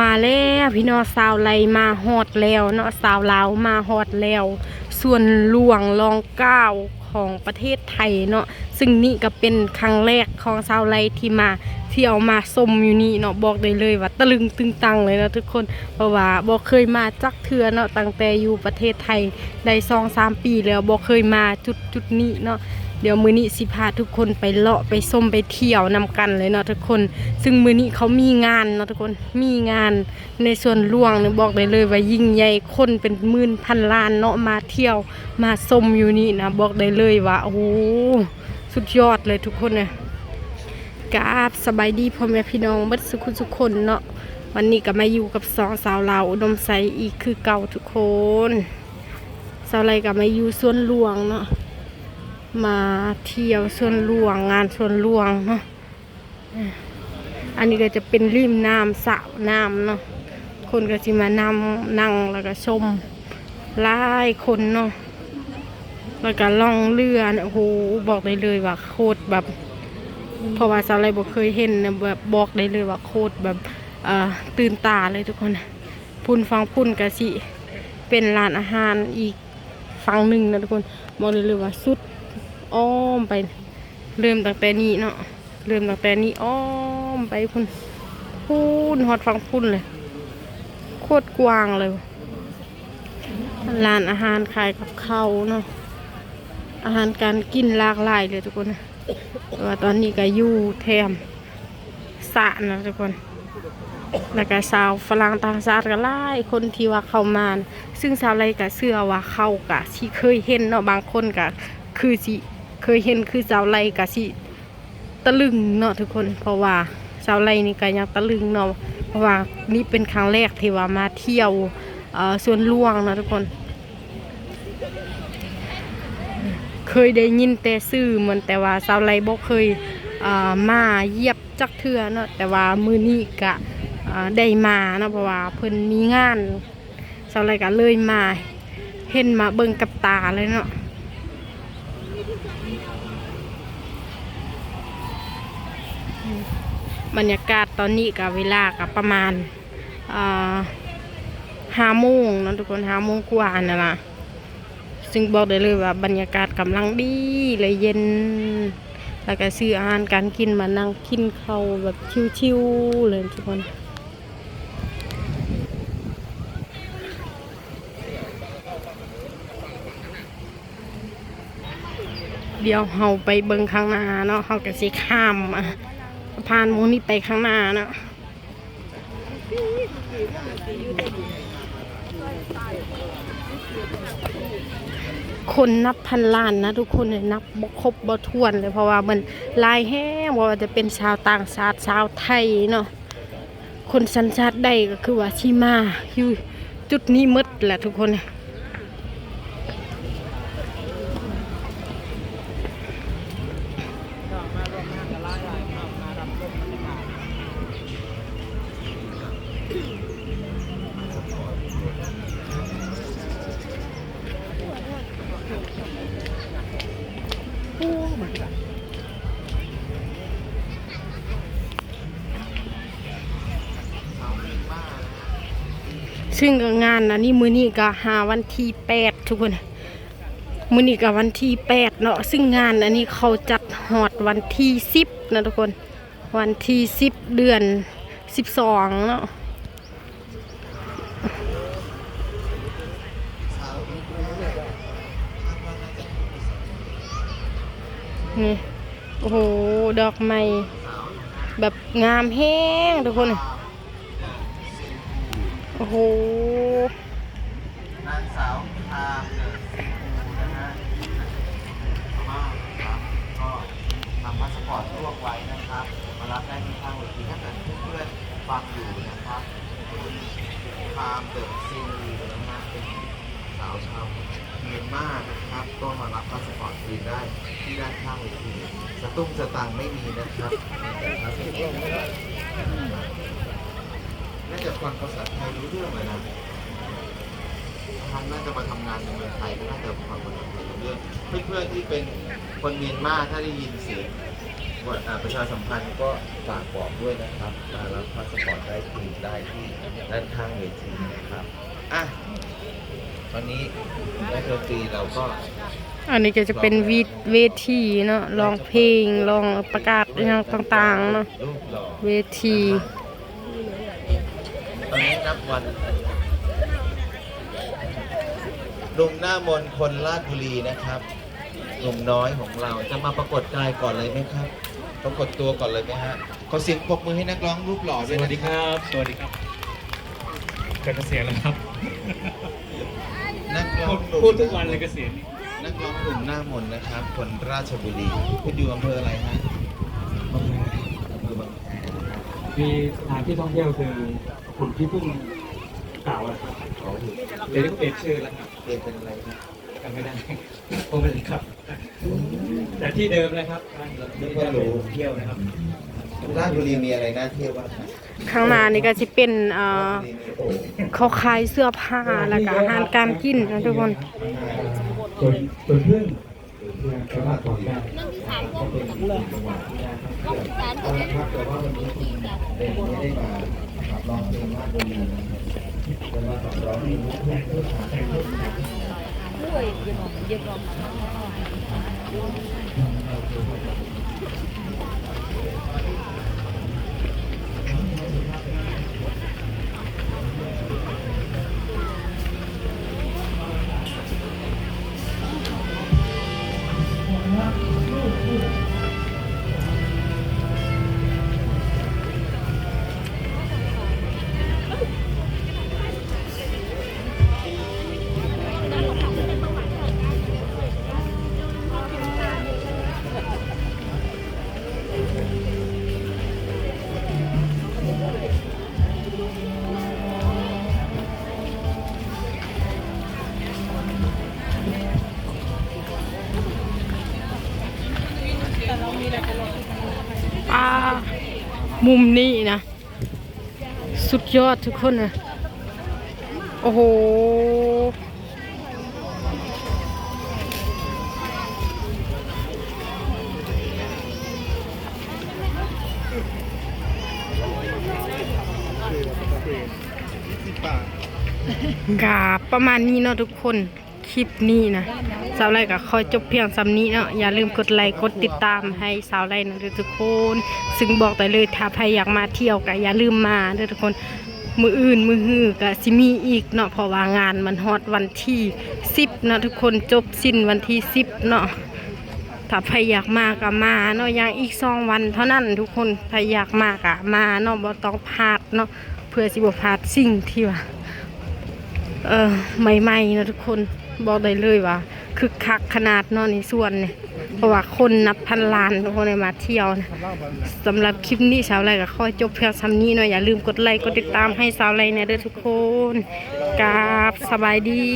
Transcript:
มาแล้วพี่น้องสาวไลมาฮอดแล้วเนาะสาวลาวมาฮอดแล้ว ส่วนหลวงรองเก้าของประเทศไทยเนาะซึ่งนี่ก็เป็นครั้งแรกของสาวไลที่มาเที่ยวมาชมอยู่นี่เนาะบอกได้เลยว่าตะลึงตึงตังเลยนะทุกคนเพราะว่าบอกเคยมาจักเทือเนาะตั้งแต่อยู่ประเทศไทยได้สองสามปีแล้วบอกเคยมาจุดจุดนี้เนาะ เดี๋ยวมือนี้สิพาทุกคนไปเลาะไปส้มไปเที่ยวนำกันเลยเนาะทุกคน ซึ่งมือนี้เขามีงานเนาะทุกคนมีงานในส่วนหลวงเนี่ยบอกได้เลยว่ายิ่งใหญ่คนเป็นหมื่นพันล้านเนาะมาเที่ยวมาส้มอยู่นี่นะบอกได้เลยว่าโอ้โหสุดยอดเลยทุกคนเนี่ยกราบสบายดีพ่อแม่พี่น้องบัดสุขุทุคนเนาะวันนี้ก็มาอยู่กับสองสาวลาวอุดมใสอีกคือเก่าทุกคนสาวไรก็มาอยู่ส่วนหลวงเนาะ มาเที่ยวสวนหลวงงานสวนหลวงเนาะอันนี้ก็จะเป็นริมน้ำสระน้ำเนาะคนก็จะมานำนั่งแล้วก็ชมหลายคนเนาะแล้วก็ล่องเรือโอ้โหบอกได้เลยว่าโคตรแบบเพราะว่าสาวไรบอกเคยเห็นนะแบบบอกได้เลยว่าโคตรแบบตื่นตาเลยทุกคนพุ่นฟังพุ่นกะสิเป็นร้านอาหารอีกฝั่งหนึ่งนะทุกคนบอกได้เลยว่าสุด อ้อมไป เริ่มตั้งแต่นี้เนาะเริ่มตั้งแต่นี้อ้อมไปพุ่นพุ่นฮอดฟังพุ่นเลย โคตรกว้างเลยร้านอาหารขายกับเขาเนาะอาหารการกินหลากหลายเลยทุกคนนะแต่ว่าตอนนี้ก็อยู่แถมสะนะทุกคน แล้วก็สาวฝรั่งต่างชาติก็หลายคนที่ว่าเข้ามาน ซึ่งสาวอะไรก็เชื่อว่าเขากะที่เคยเห็นเนาะบางคนก็คือสิ เคยเห็นคือสาวไรกะสิตะลึงเนาะทุกคน เพราะว่าสาวไรนี่ก็ยังตะลึงเนาะเพราะว่านี่เป็นครั้งแรกที่ว่ามาเที่ยวเอ่วนหลวงนะทุกคน เคยได้ยินแต่ซื่อเหมือนแต่ว่าสาวไรบ่เคยมาเยียบจักเทือเนาะแต่ว่ามือนี้กะได้มาเนาะเพราะว่าเพิ่นมีงานสาวไรก็เลยมาเห็นมาเบิ่งกับตาเลยเนาะ บรรยากาศตอนนี้กับเวลากับประมาณห้าโมงนะทุกคนห้าโมงกว่าน่ะนะซึ่งบอกได้เลยว่าบรรยากาศกำลังดีเลยเย็น แล้วก็ซื้ออาหารการกินมานั่งกินเขาแบบชิวๆเลยทุกคน เดี๋ยวเฮาไปเบิ่งข้างหน้าเนาะเฮาก็สิข้ามอะสะพานมูนี่ไปข้างหน้าเนาะคนนับพันล้านนะทุกคนเนี่ยนับบ่ครบบ่ถ้วนเลยเพราะว่ามันลายแห้งว่าจะเป็นชาวต่างชาติชาวไทยเนาะคนสัญชาติใดก็คือว่าชิมาอยู่จุดนี้หมดแหละทุกคน ซึ่งงานนะนี่มือนี้ก็หาวันที่แปดทุกคนมือนี้ก็วันที่แปดเนาะซึ่งงานอันนี้เขาจัดหอดวันที่สิบนะทุกคน วันที่สิบเดือนสิบสองเนาะนี่โอ้โห ดอกไม้แบบงามแห้งทุกคน โอ้โหนางสาวทางเดินนะฮะมาครับก็นำพาสปอร์ตรวมไว้นะครับ มารับได้ที่ข้างเวทีถ้าเกิดเพื่อนๆฟังอยู่นะครับทามเดินซิงนะฮะเป็นสาวชาวเมียนมานะครับ ก็มารับพาสปอร์ตฟรีได้ที่ด้านข้างเวทีสตุ้งสตังไม่มีนะครับน่าจะ ฟังภาษาไทยรู้เรื่องเลยนะทางน่าจะมาทำงานในเมืองไทยก็น่าจะฟังภาษาไทยรู้เรื่อง เพื่อนๆที่เป็นคนเมียนมาถ้าได้ยินเสียงวันอ่าประชาสัมพันธ์ก็ฝากบอกด้วยนะครับมารับพาสปอร์ตได้คืนได้ที่ด้านข้างเวทีนะครับอะตอนนี้นักดนตรีเราก็ อันนี้ก็จะเป็นวีเวทีเนาะร้องเพลงร้องประกาศอหย่างต่างๆเนาะรูปหล่อเวที ตอนนี้นับวันหนุ่มหน้ามนต์คนลาดบุรีนะครับหนุ่มน้อยของเราจะมาปรากฏกายก่อนเลยไหมครับ ปรากฏตัวก่อนเลยไหมฮะขอเสียงปรบมือให้นักร้องรูปหล่อสด้วยวันะสดีครับ สวัสดีครับเกิดเกษียณแล้วครับ นักร้องหพูนุ่ดมทุกวันเลยเกษียณนี่นักร้องหนุ่มหน้ามนต์นะครับ คนราชบุรีคุณอยู่อำเภออะไรฮะอำเภอบางแพนะครับ มีสถานที่ท่องเที่ยวคือขุนที่พึ่งเก่าอะครับเขาอยู่เดี๋ยวนี้ก็เปลี่ยนชื่อแล้วครับเรียนเป็นอะไรนะจำไม่ได้ผมไม่ได้ครับ แต่ที่เดิมนะครับนี่ก็เป็นเที่ยวนะครับราชบุรีมีอะไรน่าเที่ยวบ้างครับข้างหน้านี่ก็จะเป็นเอ่อราชบุรีมีโอ่งเขาขายเสื้อผ้าแล้วก็อาหารการกินนะทุกคนส่วนส่วนพึ่งส่วนพึ่งสามารถของได้ก็เป็นจังหวัดที่ได้ครับเอาละ ครับแต่ว่าวันนี้คุณเด่นไม่ได้มาขับร้องเพลงราชบุรีนะครับจะมาขับร้องเพลงลูกทุ่งเพื่อหาแฟนคลับป้ มุมนี้นะ สุดยอดทุกคนนะโอ้โห กาประมาณนี้เนาะทุกคน คลิปนี้นะ สาวไร่ก็คอยจบเพียงสำนี้เนาะอย่าลืมกดไลค์กดติดตามให้สาวไร่นะทุกคน ซึ่งบอกแต่เลยถ้าใครอยากมาเที่ยวก็อย่าลืมมาเด้อทุกคนมืออื่นมือฮือก็สิมีอีกเนาะเพราะว่างานมันฮอตวันที่10เนาะทุกคนจบสิ้นวันที่10เนาะถ้าใครอยากมาก็มาเนาะยังอีกสองวัน เท่านั้นทุกคนถ้าอยากมาก็มาเนาะบ่ต้องพลาดเนาะเพื่อสิบ่พลาดสิ่งที่ว่าเออใหม่ๆนะทุกคนบอกได้เลยว่า คึกคักขนาดเนอนในส่วนเนี่ยเพราะว่าคนนับพันล้านคนมาเที่ยวนะสำหรับคลิปนี้สาวไรก็ค่อยจบเพียงซ้ำนี้หน่อยอย่าลืมกดไลค์กดติดตามให้สาวไรเนี่ยเด้อทุกคนกราบสบายดี